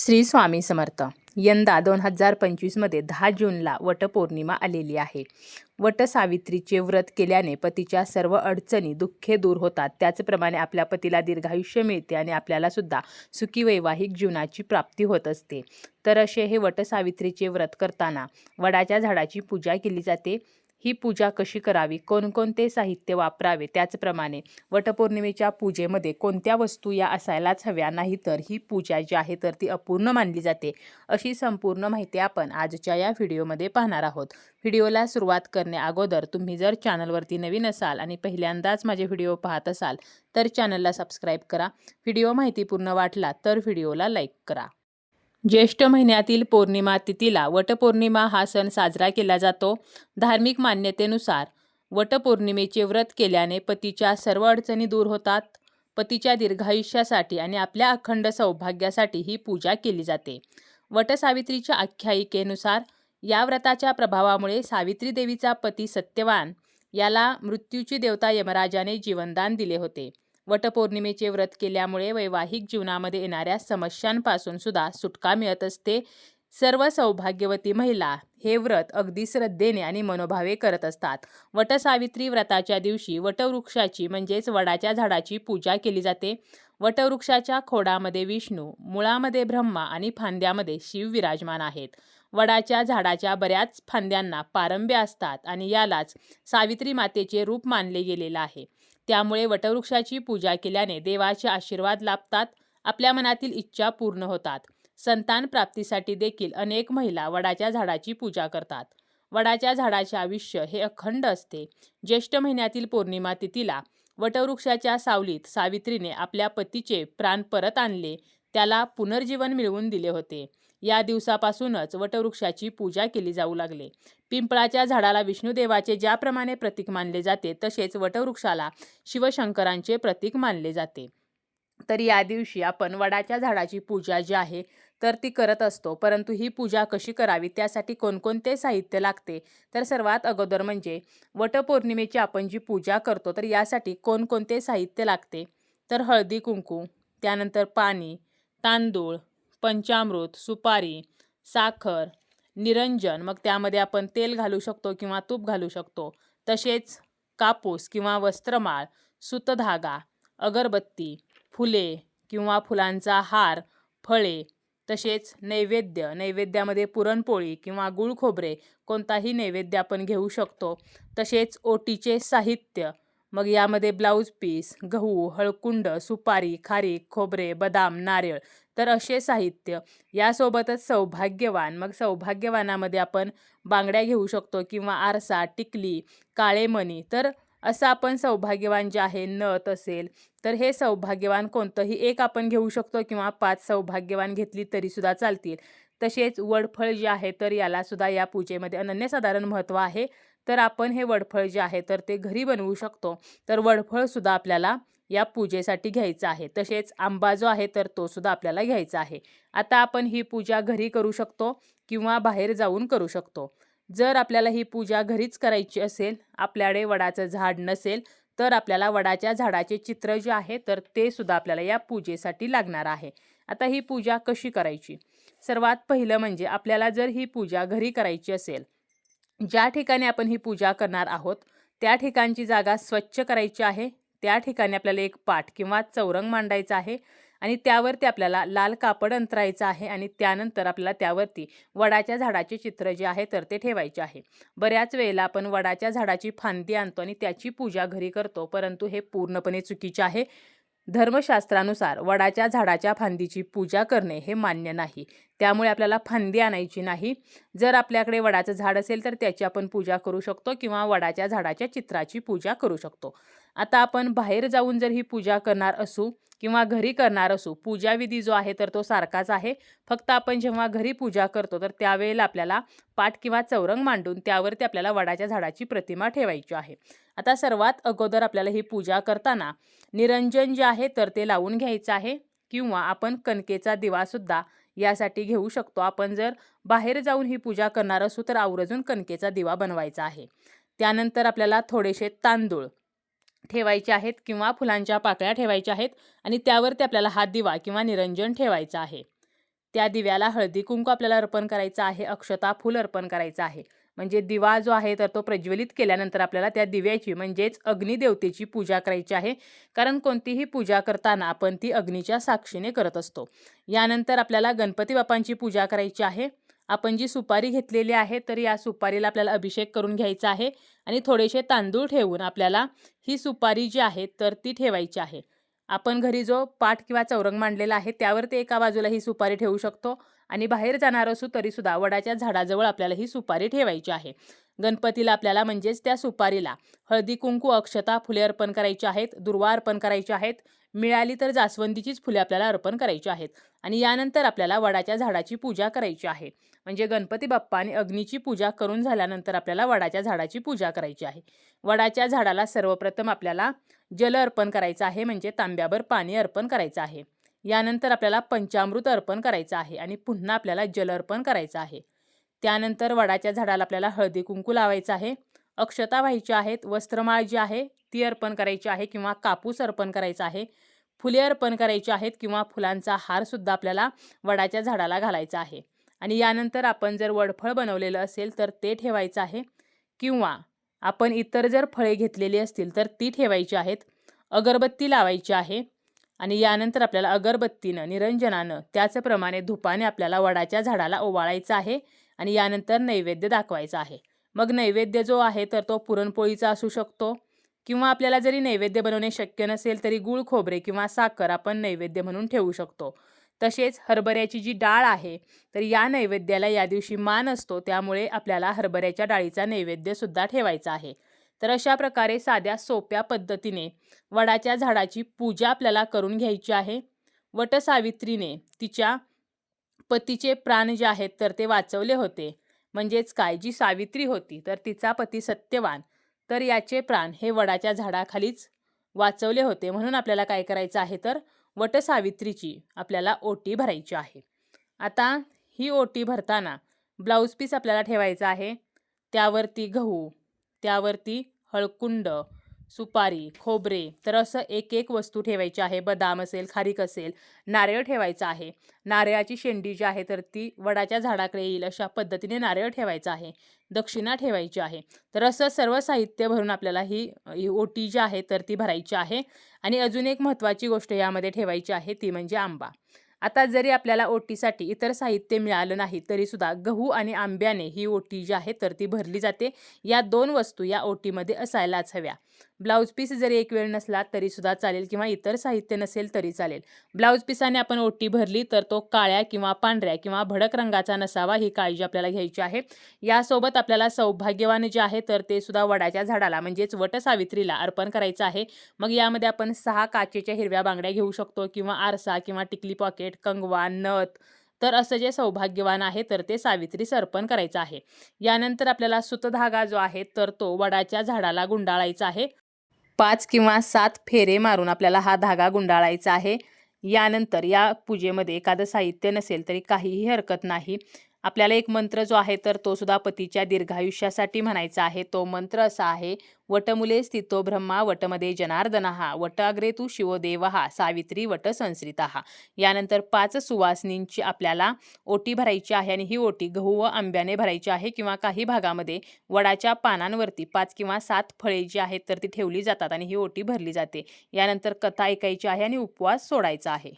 श्री स्वामी समर्थ. यंदा दोन हजार पंचवीसमध्ये दहा जूनला वटपौर्णिमा आलेली आहे. वटसावित्रीचे व्रत केल्याने पतीच्या सर्व अडचणी दुःखे दूर होतात. त्याचप्रमाणे आपल्या पतीला दीर्घायुष्य मिळते आणि आपल्याला सुद्धा सुखी वैवाहिक जीवनाची प्राप्ती होत असते. तर असे हे वटसावित्रीचे व्रत करताना वडाच्या झाडाची पूजा केली जाते. ही पूजा कशी करावी? कोणकोणते साहित्य वापरावे? त्याचप्रमाणे वटपौर्णिमेच्या पूजेमध्ये कोणत्या वस्तू या असायलाच हव्या? नाही तर ही पूजा जी आहे तर ती अपूर्ण मानली जाते. अशी संपूर्ण माहिती आपण आजच्या या व्हिडिओमध्ये पाहणार आहोत. व्हिडिओला सुरुवात करण्या अगोदर तुम्ही जर चॅनलवरती नवीन असाल आणि पहिल्यांदाच माझे व्हिडिओ पाहत असाल तर चॅनलला सबस्क्राईब करा. व्हिडिओ माहितीपूर्ण वाटला तर व्हिडिओला लाईक करा. ज्येष्ठ महिन्यातील पौर्णिमा तिथीला वटपौर्णिमा हा सण साजरा केला जातो. धार्मिक मान्यतेनुसार वटपौर्णिमेचे व्रत केल्याने पतीच्या सर्व अडचणी दूर होतात. पतीच्या दीर्घायुष्यासाठी आणि आपल्या अखंड सौभाग्यासाठी ही पूजा केली जाते. वटसावित्रीच्या आख्यायिकेनुसार या व्रताच्या प्रभावामुळे सावित्री देवीचा पती सत्यवान याला मृत्यूची देवता यमराजाने जीवनदान दिले होते. वटपौर्णिमेचे व्रत केल्यामुळे वैवाहिक जीवनामध्ये येणाऱ्या समस्यांपासून सुद्धा सुटका मिळत असते. सर्व सौभाग्यवती महिला हे व्रत अगदी श्रद्धेने आणि मनोभावे करत असतात. वटसावित्री व्रताच्या दिवशी वटवृक्षाची म्हणजेच वडाच्या झाडाची पूजा केली जाते. वटवृक्षाच्या खोडामध्ये विष्णू मुळामध्ये ब्रह्मा आणि फांद्यामध्ये शिव विराजमान आहेत. वडाच्या झाडाच्या बऱ्याच फांद्यांना पारंब्या असतात आणि यालाच सावित्री मातेचे रूप मानले गेलेलं आहे. त्यामुळे वटवृक्षाची पूजा केल्याने देवाचे आशीर्वाद लाभतात आपल्या मनातील इच्छा पूर्ण होतात. संतान प्राप्तीसाठी देखील अनेक महिला वडाच्या झाडाची पूजा करतात. वडाच्या झाडाचे आयुष्य हे अखंड असते. ज्येष्ठ महिन्यातील पौर्णिमा तिथीला वटवृक्षाच्या सावलीत सावित्रीने आपल्या पतीचे प्राण परत आणले. त्याला पुनर्जीवन मिळवून दिले होते. या दिवसापासूनच वटवृक्षाची पूजा केली जाऊ लागले. पिंपळाच्या झाडाला विष्णुदेवाचे ज्याप्रमाणे प्रतीक मानले जाते तसेच वटवृक्षाला शिवशंकरांचे प्रतीक मानले जाते. तर या दिवशी आपण वडाच्या झाडाची पूजा जी आहे तर ती करत असतो. परंतु ही पूजा कशी करावी त्यासाठी कोणकोणते साहित्य लागते? तर सर्वात अगोदर म्हणजे वटपौर्णिमेची आपण जी पूजा करतो तर यासाठी कोणकोणते साहित्य लागते? तर हळदी कुंकू त्यानंतर पाणी तांदूळ पंचामृत सुपारी साखर निरंजन. मग त्यामध्ये आपण तेल घालू शकतो किंवा तूप घालू शकतो. तसेच कापूस किंवा वस्त्रमाळ सुतधागा अगरबत्ती फुले किंवा फुलांचा हार फळे. तसेच नैवेद्य. नैवेद्यामध्ये पुरणपोळी किंवा गुळ खोबरे कोणताही नैवेद्य आपण घेऊ शकतो. तसेच ओटीचे साहित्य. मग यामध्ये ब्लाऊज पीस गहू हळकुंड सुपारी खारीक खोबरे बदाम नारळ तर असे साहित्य. यासोबतच सौभाग्यवान. मग सौभाग्यवानामध्ये आपण बांगड्या घेऊ शकतो किंवा आरसा टिकली काळेमणी तर असं आपण सौभाग्यवान जे आहे नथ असेल तर हे सौभाग्यवान कोणतंही एक आपण घेऊ शकतो किंवा पाच सौभाग्यवान घेतली तरीसुद्धा चालतील. तसेच वडफळ जे आहे तर यालासुद्धा या पूजेमध्ये अनन्यसाधारण महत्त्व आहे. तर आपण हे वडफळ जे आहे तर ते घरी बनवू शकतो. तर वडफळसुद्धा आपल्याला या पूजेसाठी घ्यायचं आहे. तसेच आंबा जो आहे तर तो सुद्धा आपल्याला घ्यायचा आहे. आता आपण ही पूजा घरी करू शकतो किंवा बाहेर जाऊन करू शकतो. जर आपल्याला ही पूजा घरीच करायची असेल आपल्याकडे वडाचं झाड नसेल तर आपल्याला वडाच्या झाडाचे चित्र जे आहे तर ते सुद्धा आपल्याला या पूजेसाठी लागणार आहे. आता ही पूजा कशी करायची? सर्वात पहिलं म्हणजे आपल्याला जर ही पूजा घरी करायची असेल ज्या ठिकाणी आपण ही पूजा करणार आहोत त्या ठिकाणची जागा स्वच्छ करायची आहे त्या ठिकाणी आपल्याला एक पाठ किंवा चौरंग मांडायचा आहे आणि त्यावरती आपल्याला लाल कापड अंतरायचं आहे आणि त्यानंतर आपल्याला त्यावरती वडाच्या झाडाचे चित्र जे आहे तर ते ठेवायचे आहे. बऱ्याच वेळेला आपण वडाच्या झाडाची फांदी आणतो आणि त्याची पूजा घरी करतो परंतु हे पूर्णपणे चुकीचे आहे. धर्मशास्त्रानुसार वडाच्या झाडाच्या फांदीची पूजा करणे हे मान्य नाही. त्यामुळे आपल्याला फांदी आणायची नाही. जर आपल्याकडे वडाचं झाड असेल तर त्याची आपण पूजा करू शकतो किंवा वडाच्या झाडाच्या चित्राची पूजा करू शकतो. आता आपण बाहेर जाऊन जर ही पूजा करणार असू किंवा घरी करणार असू पूजाविधी जो आहे तर तो सारखाच आहे. फक्त आपण जेव्हा घरी पूजा करतो तर त्यावेळेला आपल्याला पाठ किंवा चौरंग मांडून त्यावरती आपल्याला वडाच्या झाडाची प्रतिमा ठेवायची आहे. आता सर्वात अगोदर आपल्याला ही पूजा करताना निरंजन जे आहे तर ते लावून घ्यायचं आहे किंवा आपण कणकेचा दिवासुद्धा यासाठी घेऊ शकतो. आपण जर बाहेर जाऊन ही पूजा करणार असू तर आवर्जून कणकेचा दिवा बनवायचा आहे. त्यानंतर आपल्याला थोडेसे तांदूळ ठेवायचे आहेत किंवा फुलांच्या पाकळ्या ठेवायच्या आहेत आणि त्यावरती आपल्याला हा दिवा किंवा निरंजन ठेवायचं आहे. त्या दिव्याला हळदी कुंकू आपल्याला अर्पण करायचं आहे अक्षता फूल अर्पण करायचं आहे. म्हणजे दिवा जो आहे तर तो प्रज्वलित केल्यानंतर आपल्याला त्या दिव्याची म्हणजेच अग्निदेवतेची पूजा करायची आहे. कारण कोणतीही पूजा करताना आपण ती अग्नीच्या साक्षीने करत असतो. यानंतर आपल्याला गणपती बाप्पांची पूजा करायची आहे. आपण जी सुपारी घेतलेली आहे तर या सुपारीला आपल्याला अभिषेक करून घ्यायचा आहे आणि थोडेसे तांदूळ ठेवून आपल्याला ही सुपारी जी आहे तर ती ठेवायची आहे. आपण घरी जो पाठ किंवा चौरंग मांडलेला आहे त्यावर ते एका बाजूला ही सुपारी ठेवू शकतो आणि बाहेर जाणार असू तरीसुद्धा वडाच्या झाडाजवळ आपल्याला ही सुपारी ठेवायची आहे. गणपतीला आपल्याला म्हणजेच त्या सुपारीला हळदी कुंकू अक्षता फुले अर्पण करायची आहेत दुर्वा अर्पण करायची आहेत मिळाली तर जास्वंदीचीच फुले आपल्याला अर्पण करायची आहेत. आणि यानंतर आपल्याला वडाच्या झाडाची पूजा करायची आहे. म्हणजे गणपती बाप्पा आणि अग्नीची पूजा करून झाल्यानंतर आपल्याला वडाच्या झाडाची पूजा करायची आहे. वडाच्या झाडाला सर्वप्रथम आपल्याला जल अर्पण करायचं आहे. म्हणजे तांब्याभर पाणी अर्पण करायचं आहे. यानंतर आपल्याला पंचामृत अर्पण करायचं आहे. आणि पुन्हा आपल्याला जल अर्पण करायचं आहे. त्यानंतर वडाच्या झाडाला आपल्याला हळदी कुंकू लावायचं आहे. अक्षता व्हायच्या आहेत वस्त्रमाळ जी आहे ती अर्पण करायची आहे किंवा कापूस अर्पण करायचा आहे. फुले अर्पण करायची आहेत किंवा फुलांचा हारसुद्धा आपल्याला वडाच्या झाडाला घालायचा आहे. आणि यानंतर आपण जर वडफळ बनवलेलं असेल तर ते ठेवायचं आहे. किंवा आपण इतर जर फळे घेतलेली असतील तर ती ठेवायची आहेत. अगरबत्ती लावायची आहे. आणि यानंतर आपल्याला अगरबत्तीनं निरंजनानं त्याचप्रमाणे धुपाने आपल्याला वडाच्या झाडाला ओवाळायचं आहे. आणि यानंतर नैवेद्य दाखवायचं आहे. मग नैवेद्य जो आहे तर तो पुरणपोळीचा असू शकतो. किंवा आपल्याला जरी नैवेद्य बनवणे शक्य नसेल तरी गूळ खोबरे किंवा साखर आपण नैवेद्य म्हणून ठेवू शकतो. तसेच हरभऱ्याची जी डाळ आहे तर या नैवेद्याला या दिवशी मान असतो त्यामुळे आपल्याला हरभऱ्याच्या डाळीचा नैवेद्यसुद्धा ठेवायचा आहे. तर अशा प्रकारे साध्या सोप्या पद्धतीने वडाच्या झाडाची पूजा आपल्याला करून घ्यायची आहे. वटसावित्रीने तिच्या पतीचे प्राण जे आहेत तर ते वाचवले होते. म्हणजेच काय जी सावित्री होती तर तिचा पती सत्यवान. तर याचे प्राण हे वडाच्या झाडाखालीच वाचवले होते. म्हणून आपल्याला काय करायचं आहे तर वटसावित्रीची आपल्याला ओटी भरायची आहे. आता ही ओटी भरताना ब्लाऊज पीस आपल्याला ठेवायचा आहे. त्यावरती गहू त्यावरती हळकुंड सुपारी खोबरे तर असं एक एक वस्तू ठेवायची आहे. बदाम असेल खारीक असेल नारळ ठेवायचं आहे. नारळाची शेंडी जी आहे तर ती वडाच्या झाडाकडे येईल अशा पद्धतीने नारळ ठेवायचं आहे. दक्षिणा ठेवायची आहे. तर असं सर्व साहित्य भरून आपल्याला ही ओटी जी आहे तर ती भरायची आहे. आणि अजून एक महत्त्वाची गोष्ट यामध्ये ठेवायची आहे ती म्हणजे आंबा. आता जरी आपल्याला ओटीसाठी इतर साहित्य मिळालं नाही तरीसुद्धा गहू आणि आंब्याने ही ओटी जी आहे तर ती भरली जाते. या दोन वस्तू या ओटीमध्ये असायलाच हव्या. ब्लाऊज पीस जरी एक वेळ नसला तरीसुद्धा चालेल किंवा इतर साहित्य नसेल तरी चालेल. ब्लाऊज पीसाने आपण ओटी भरली तर तो काळ्या किंवा पांढऱ्या किंवा भडक रंगाचा नसावा ही काळजी आपल्याला घ्यायची आहे. यासोबत आपल्याला सौभाग्यवान जे आहे तर ते सुद्धा वडाच्या झाडाला म्हणजेच वटसावित्रीला अर्पण करायचं आहे. मग यामध्ये आपण सहा काचेच्या हिरव्या बांगड्या घेऊ शकतो किंवा आरसा किंवा टिकली पॉकेट कंगवा नथ. तर असं जे सौभाग्यवान आहे तर ते सावित्रीस अर्पण करायचं आहे. यानंतर आपल्याला सुतधागा जो आहे तर तो वडाच्या झाडाला गुंडाळायचा आहे. पाच किंवा सात फेरे मारून आपल्याला हा धागा गुंडाळायचा आहे. यानंतर या पूजेमध्ये एखादं साहित्य नसेल तरी काहीही हरकत नाही. आपल्याला एक मंत्र जो आहे तर तो सुद्धा पतीच्या दीर्घायुष्यासाठी म्हणायचा आहे. तो मंत्र असा आहे वटमुले स्थितो ब्रह्मा वटमध्ये जनार्दनहा वटाग्रे तू शिवदेवहा सावित्री वट संश्रिता यानंतर पाच सुवासनींची आपल्याला ओटी भरायची आहे आणि ही ओटी गहू व आंब्याने भरायची आहे किंवा काही भागामध्ये वडाच्या पानांवरती पाच किंवा सात फळे जी आहेत तर ती ठेवली जातात आणि ही ओटी भरली जाते. यानंतर कथा ऐकायची आहे आणि उपवास सोडायचा आहे.